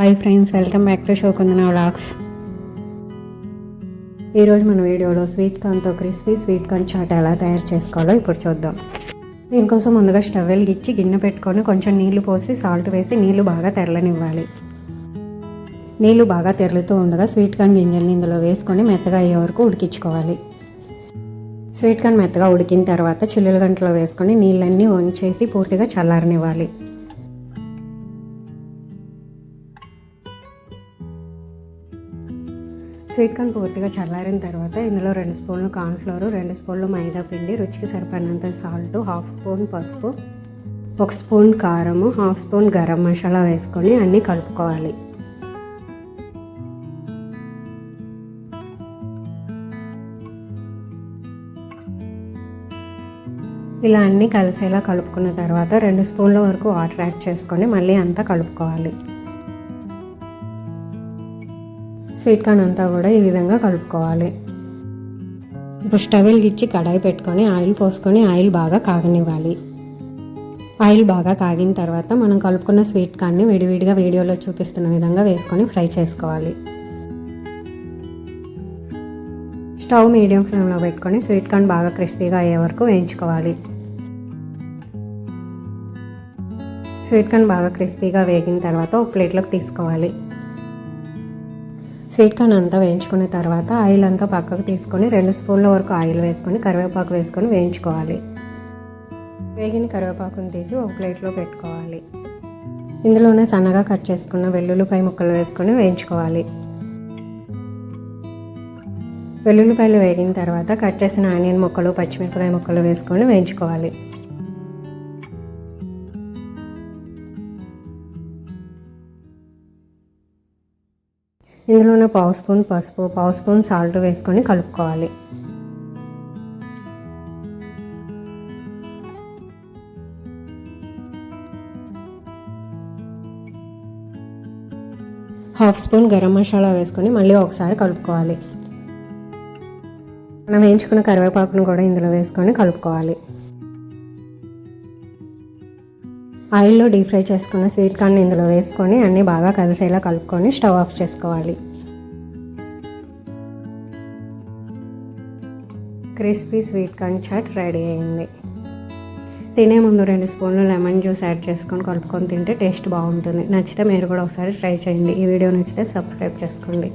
Hi friends welcome back to షోకుందన vlogs. ఈరోజు మన వీడియోలో స్వీట్ కార్న్తో క్రిస్పీ స్వీట్ కార్న్ చాట్ ఎలా తయారు చేసుకోవాలో ఇప్పుడు చూద్దాం. దీనికోసం ముందుగా స్టవ్ వెలిగించి గిన్నె పెట్టుకొని కొంచెం నీళ్ళు పోసి సాల్ట్ వేసి నీళ్ళు బాగా తెరలనివ్వాలి. నీళ్ళు బాగా తెరలుతూ ఉండగా స్వీట్ కార్న్ గింజల్ని ఇందులో వేసుకొని మెత్తగా అయ్యే వరకు ఉడికించుకోవాలి. స్వీట్ కార్న్ మెత్తగా ఉడికిన తర్వాత చిల్లుల గంటలో వేసుకొని నీళ్ళన్నీ వంచేసి పూర్తిగా చల్లారనివ్వాలి. స్వీట్ కార్న్ పూర్తిగా చల్లారిన తర్వాత ఇందులో రెండు స్పూన్లు కార్న్ఫ్లోర్ రెండు స్పూన్లు మైదా పిండి రుచికి సరిపడినంత సాల్ట్ హాఫ్ స్పూన్ పసుపు ఒక స్పూన్ కారము హాఫ్ స్పూన్ గరం మసాలా వేసుకొని అన్నీ కలుపుకోవాలి. ఇలా అన్నీ కలిసేలా కలుపుకున్న తర్వాత రెండు స్పూన్ల వరకు వాటర్ యాడ్ చేసుకొని మళ్ళీ అంతా కలుపుకోవాలి. స్వీట్ కార్న్ అంతా కూడా ఈ విధంగా కలుపుకోవాలి. ఇప్పుడు స్టవ్ వెలిగించి కడాయి పెట్టుకొని ఆయిల్ పోసుకొని ఆయిల్ బాగా కాగనివ్వాలి. ఆయిల్ బాగా కాగిన తర్వాత మనం కలుపుకున్న స్వీట్ కార్న్ని విడివిడిగా వీడియోలో చూపిస్తున్న విధంగా వేసుకొని ఫ్రై చేసుకోవాలి. స్టవ్ మీడియం ఫ్లేమ్లో పెట్టుకొని స్వీట్ కార్న్ బాగా క్రిస్పీగా అయ్యే వరకు వేయించుకోవాలి. స్వీట్ కార్న్ బాగా క్రిస్పీగా వేగిన తర్వాత ఒక ప్లేట్లోకి తీసుకోవాలి. స్వీట్ కార్న్ అంతా వేయించుకున్న తర్వాత ఆయిల్ అంతా పక్కకు తీసుకొని రెండు స్పూన్ల వరకు ఆయిల్ వేసుకొని కరివేపాకు వేసుకొని వేయించుకోవాలి. వేగిన కరివేపాకుని తీసి ఒక ప్లేట్లో పెట్టుకోవాలి. ఇందులోనే సన్నగా కట్ చేసుకున్న వెల్లుల్లిపాయ ముక్కలు వేసుకొని వేయించుకోవాలి. వెల్లుల్లిపాయలు వేగిన తర్వాత కట్ చేసిన ఆనియన్ ముక్కలు పచ్చిమిరపకాయ ముక్కలు వేసుకొని వేయించుకోవాలి. ఇందులోనే పావు స్పూన్ పసుపు పావు స్పూన్ సాల్ట్ వేసుకొని కలుపుకోవాలి. హాఫ్ స్పూన్ గరం మసాలా వేసుకొని మళ్ళీ ఒకసారి కలుపుకోవాలి. మనం వేయించుకున్న కరివేపాకును కూడా ఇందులో వేసుకొని కలుపుకోవాలి. ఆయిల్లో డీప్ ఫ్రై చేసుకున్న స్వీట్ కార్న్ ఇందులో వేసుకొని అన్నీ బాగా కలిసేలా కలుపుకొని స్టవ్ ఆఫ్ చేసుకోవాలి. Crispy sweet corn chaat ready అయింది. తినే ముందు రెండు స్పూన్లు లెమన్ జ్యూస్ యాడ్ చేసుకొని కలుపుకొని తింటే టేస్ట్ బాగుంటుంది. నచ్చితే మీరు కూడా ఒకసారి ట్రై చేయండి. ఈ వీడియో నచ్చితే సబ్స్క్రైబ్ చేసుకోండి.